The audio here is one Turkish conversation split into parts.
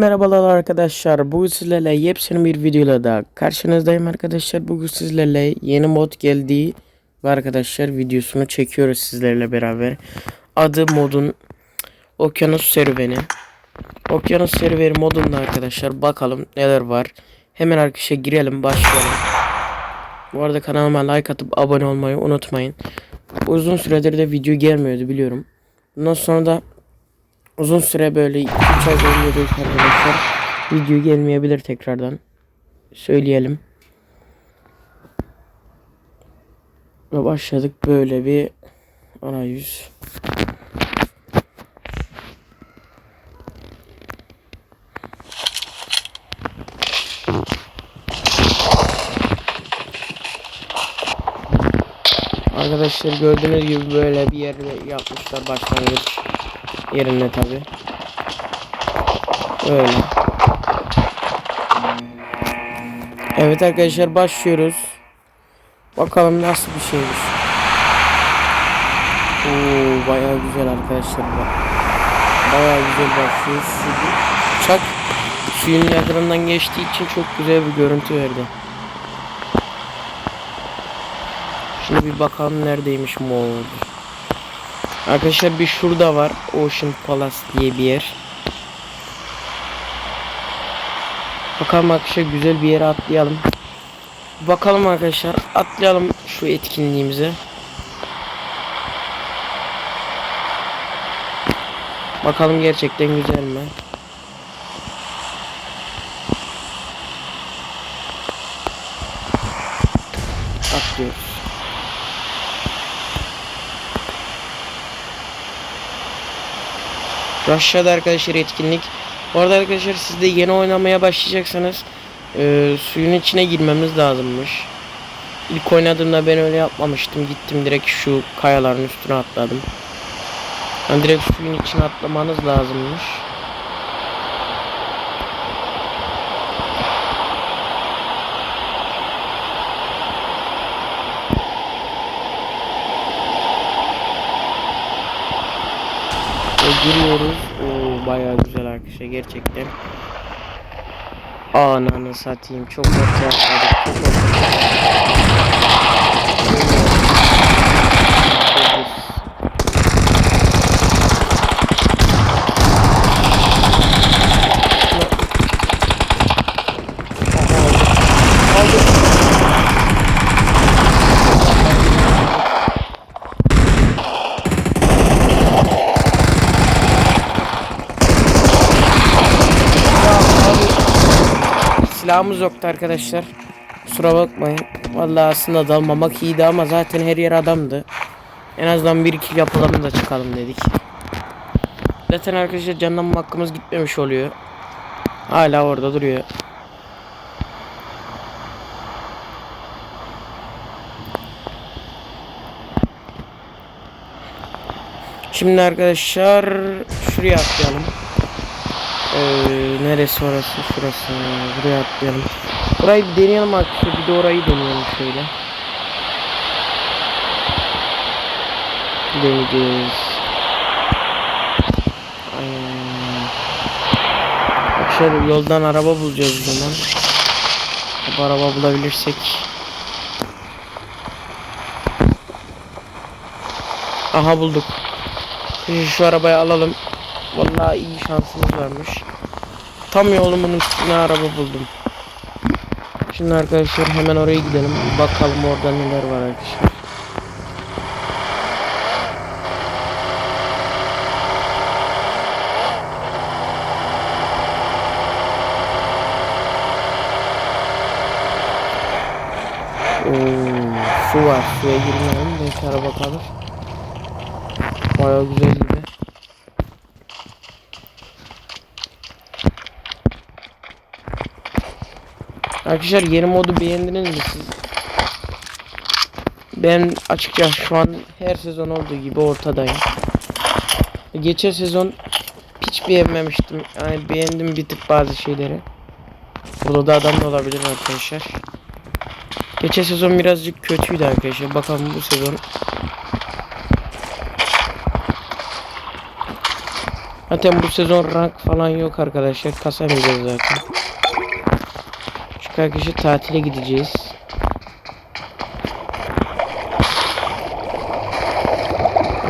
Merhabalar arkadaşlar. Bugün sizlerle yepyeni bir videoyla da karşınızdayım arkadaşlar. Bugün sizlerle yeni mod geldi ve arkadaşlar videosunu çekiyoruz sizlerle beraber. Adı modun Okyanus Serüveni. Okyanus Serüveni modunda arkadaşlar bakalım neler var. Hemen arkadaşlar girelim başlayalım. Bu arada kanalıma like atıp abone olmayı unutmayın. Uzun süredir de video gelmiyordu biliyorum. Bundan sonra da uzun süre böyle 2 ay boyunca arkadaşlar video gelmeyebilir tekrardan. Söyleyelim. Ve başladık böyle bir arayüz. Arkadaşlar gördüğünüz gibi böyle bir yer yapmışlar başlangıç yerine tabi. Öyle. Evet arkadaşlar başlıyoruz. Bakalım nasıl bir şeymiş. Oo bayağı güzel arkadaşlar bak. Bayağı güzel başlıyor. Su, uçak suyun yakınından geçtiği için çok güzel bir görüntü verdi. Şimdi bir bakalım neredeymiş mod. Arkadaşlar bir şurada var. Ocean Palace diye bir yer. Bakalım arkadaşlar güzel bir yere atlayalım. Bakalım arkadaşlar atlayalım şu etkinliğimize. Bakalım gerçekten güzel mi? Atlıyoruz. Aşağıda arkadaşlar etkinlik. Bu arada arkadaşlar siz de yeni oynamaya başlayacaksanız e, suyun içine girmemiz lazımmış. İlk oynadığımda ben öyle yapmamıştım. Gittim direkt şu kayaların üstüne atladım. Yani direkt suyun içine atlamanız lazımmış. Giriyoruz. Oo bayağı güzel arkadaşlar gerçekten. Ananı satayım çok ortaya atladık. Çok ortaya Silahımız yoktu arkadaşlar. Kusura bakmayın. Vallahi aslında dalmamak iyiydi ama zaten her yer adamdı. En azından bir iki yapalım da çıkalım dedik. Zaten arkadaşlar canlanma hakkımız gitmemiş oluyor. Hala orada duruyor. Şimdi arkadaşlar şuraya atlayalım. Ee, neresi orası? Şurası. Buraya atlayalım. Burayı bir deneyelim arkadaşlar. Bir de orayı deneyelim şöyle. Deneyeceğiz. Arkadaşlar yoldan araba bulacağız o zaman. Bu araba bulabilirsek. Aha bulduk. Şu arabayı alalım. Vallahi iyi şansımız varmış. Tam yolumun üstüne araba buldum. Şimdi arkadaşlar hemen oraya gidelim. Bakalım orada neler var arkadaşlar. Oo, su var. Suya girmeyelim. Belki araba kalır. Bayağı güzel gibi. Arkadaşlar yeni modu beğendiniz mi siz? Ben açıkça şu an her sezon olduğu gibi ortadayım. Geçen sezon hiç beğenmemiştim. Yani beğendim bir tık bazı şeyleri. Burada da adam da olabilir arkadaşlar. Geçen sezon birazcık kötüydü arkadaşlar. Bakalım bu sezon Zaten bu sezon rank falan yok arkadaşlar. Kasamayacağız zaten. Arkadaşlar tatile gideceğiz.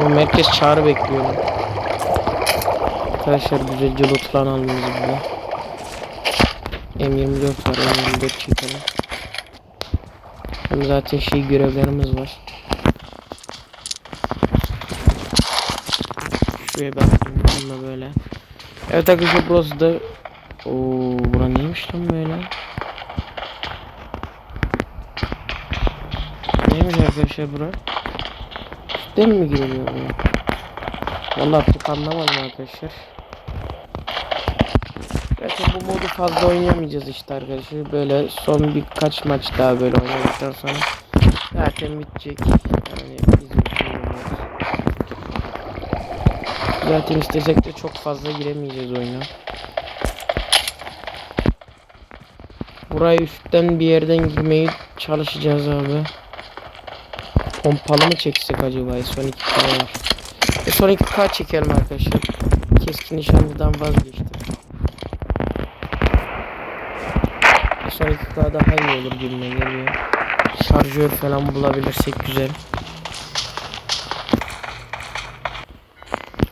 Oğlum herkes çağrı bekliyor. Arkadaşlar güzelce loot falan almamız burada. M24 var. M24 çekelim. Hem zaten şey görevlerimiz var. Şuraya baktım bununla böyle. Evet arkadaşlar burası da Oo, bura neymiş lan böyle? Neymiş arkadaşlar bura? Üstten mi giriliyor buraya? Vallahi pek anlamadım arkadaşlar. Zaten bu modu fazla oynayamayacağız işte arkadaşlar. Böyle son birkaç maç daha böyle oynadıktan sonra zaten bitecek. Yani bizim. Zaten istesek de çok fazla giremeyeceğiz oyuna. Burayı üstten bir yerden girmeyi çalışacağız abi. Pompalı mı çeksek acaba? Son 2K var. E son 2K çekelim arkadaşlar. Keskin nişancıdan vazgeçtim. E son 2K daha iyi olur gibime geliyor. Şarjör falan bulabilirsek güzel.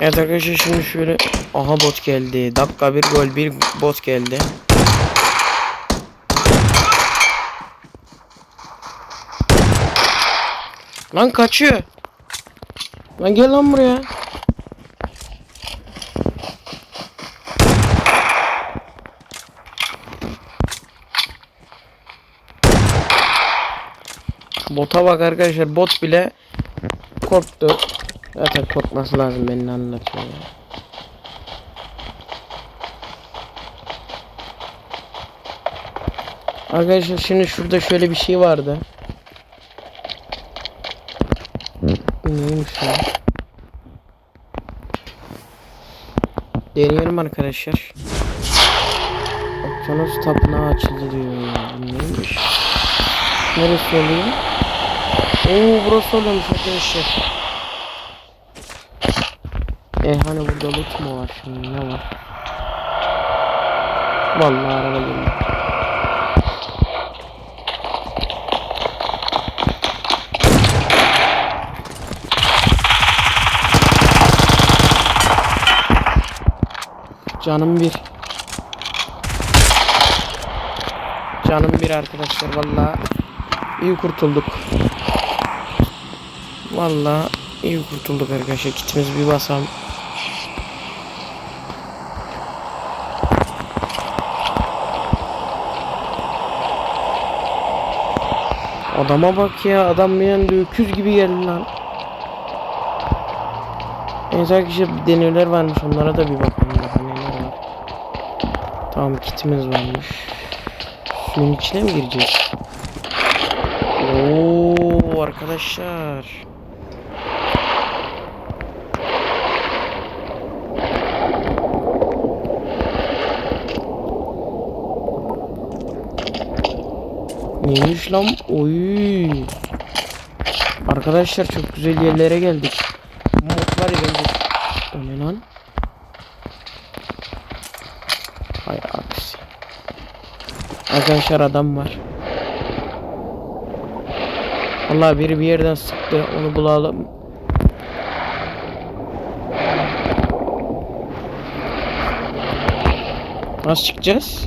Evet arkadaşlar şimdi şöyle aha bot geldi. Dakika bir gol bir bot geldi. Lan kaçıyor. Lan gel lan buraya. Bota bak arkadaşlar bot bile korktu. Zaten korkması lazım beni anlatıyor. Arkadaşlar şimdi şurada şöyle bir şey vardı. Neymiş ya? Deneyelim arkadaşlar. Okyanus tapınağı açıldı diyor. Bu Neymiş? Neresi oluyor? Oo burası oluyormuş arkadaşlar. E hani burada loot mu var şimdi ne var? Vallahi araba geliyor. Canım bir. Canım bir arkadaşlar vallahi iyi kurtulduk. Vallahi iyi kurtulduk arkadaşlar. Kitimizi bir basalım. Adama bak ya adam bir anda öküz gibi geldi lan. Neyse arkadaşlar denirler varmış onlara da bir var. Tamam kitimiz varmış. Suyun içine mi gireceğiz? Oo arkadaşlar. Neymiş lan? Oy. Arkadaşlar çok güzel yerlere geldik. Bu mod var ya bence. O ne lan? Hay aksi. Arkadaşlar adam var. Vallahi biri bir yerden sıktı. Onu bulalım. Nasıl çıkacağız?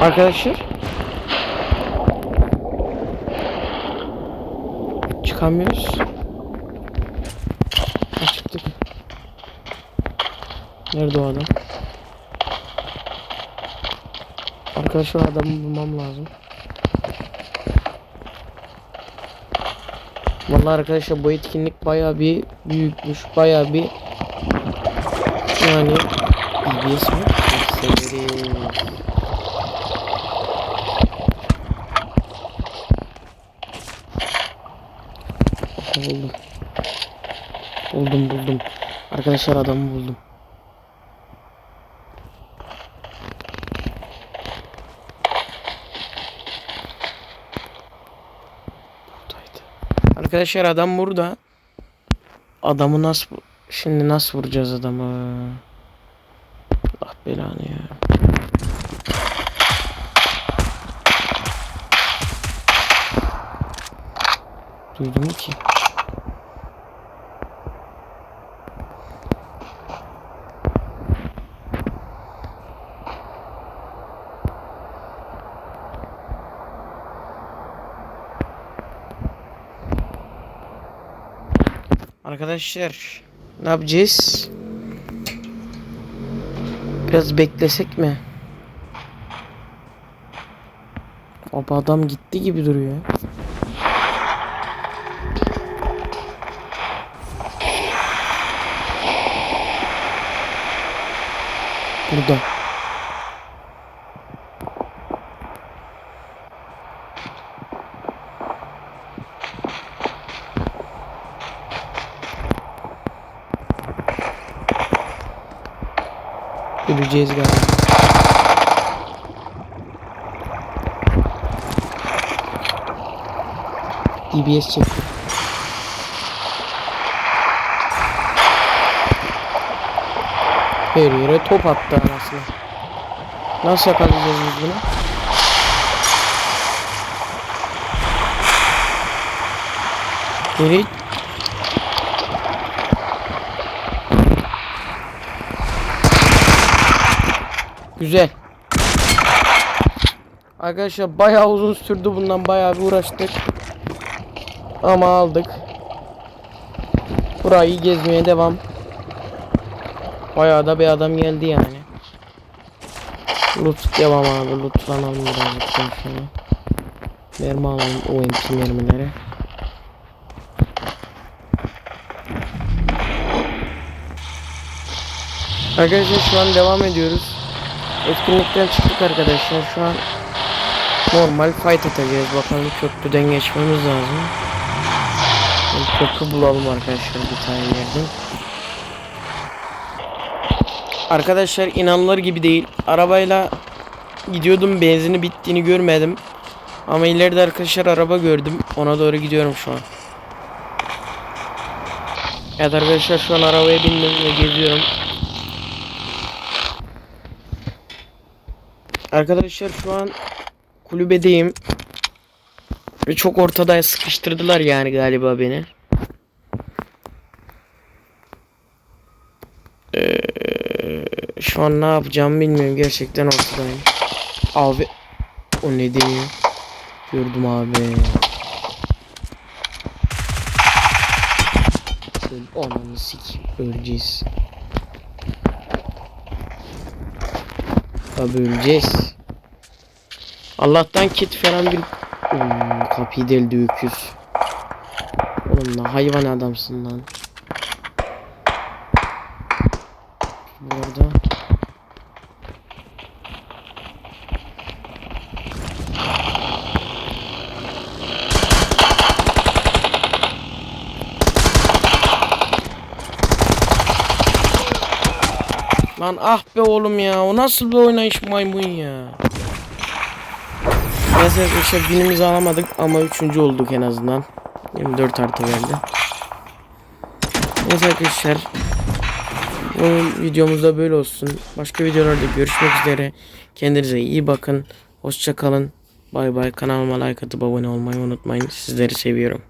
Arkadaşlar. Çıkamıyoruz. Çıktık. Nerede o adam? Arkadaşlar adamı bulmam lazım. Vallahi arkadaşlar bu etkinlik bayağı bir büyükmüş. Bayağı bir yani BBS mi? Buldum. Buldum buldum. Arkadaşlar adamı buldum. Arkadaşlar adam burada. Adamı nasıl Şimdi nasıl vuracağız adamı? Allah belanı ya. Duydun mu ki? Arkadaşlar ne yapacağız? Biraz beklesek mi? Abi adam gitti gibi duruyor. Burada. Öleceğiz galiba. DBS çekti. Her yere top attı anasını. Nasıl yakalayacağız biz bunu? Geri Güzel. Arkadaşlar bayağı uzun sürdü bundan bayağı bir uğraştık. Ama aldık. Burayı gezmeye devam. Bayağı da bir adam geldi yani. Loot devam abi. Lootlanalım lütfen şöyle. Mermi alalım OMP mermileri. Arkadaşlar şu an devam ediyoruz. Etkinlikten çıktık arkadaşlar. Şu an normal fight atacağız. Bakalım köprüden geçmemiz lazım. Bir köprü bulalım arkadaşlar bir tane yerden. Arkadaşlar inanılır gibi değil. Arabayla gidiyordum benzini bittiğini görmedim. Ama ileride arkadaşlar araba gördüm. Ona doğru gidiyorum şu an. Evet arkadaşlar şu an arabaya bindim ve geziyorum. Arkadaşlar şu an kulübedeyim. Ve çok ortada sıkıştırdılar yani galiba beni. Ee, şu an ne yapacağımı bilmiyorum. Gerçekten ortadayım. Abi o ne diyor? Gördüm abi. Ananı sik. Öleceğiz. Tabi öleceğiz. Allah'tan kit falan bir hmm, kapıyı deldi öküz. Oğlum lan hayvan adamsın lan. Burada. Lan ah be oğlum ya. O nasıl bir oynayış maymun ya. Neyse arkadaşlar binimizi alamadık ama üçüncü olduk en azından. 24 artı geldi. Neyse arkadaşlar. Bu videomuzda böyle olsun. Başka videolarda görüşmek üzere. Kendinize iyi bakın. Hoşça kalın. Bay bay. Kanalıma like atıp abone olmayı unutmayın. Sizleri seviyorum.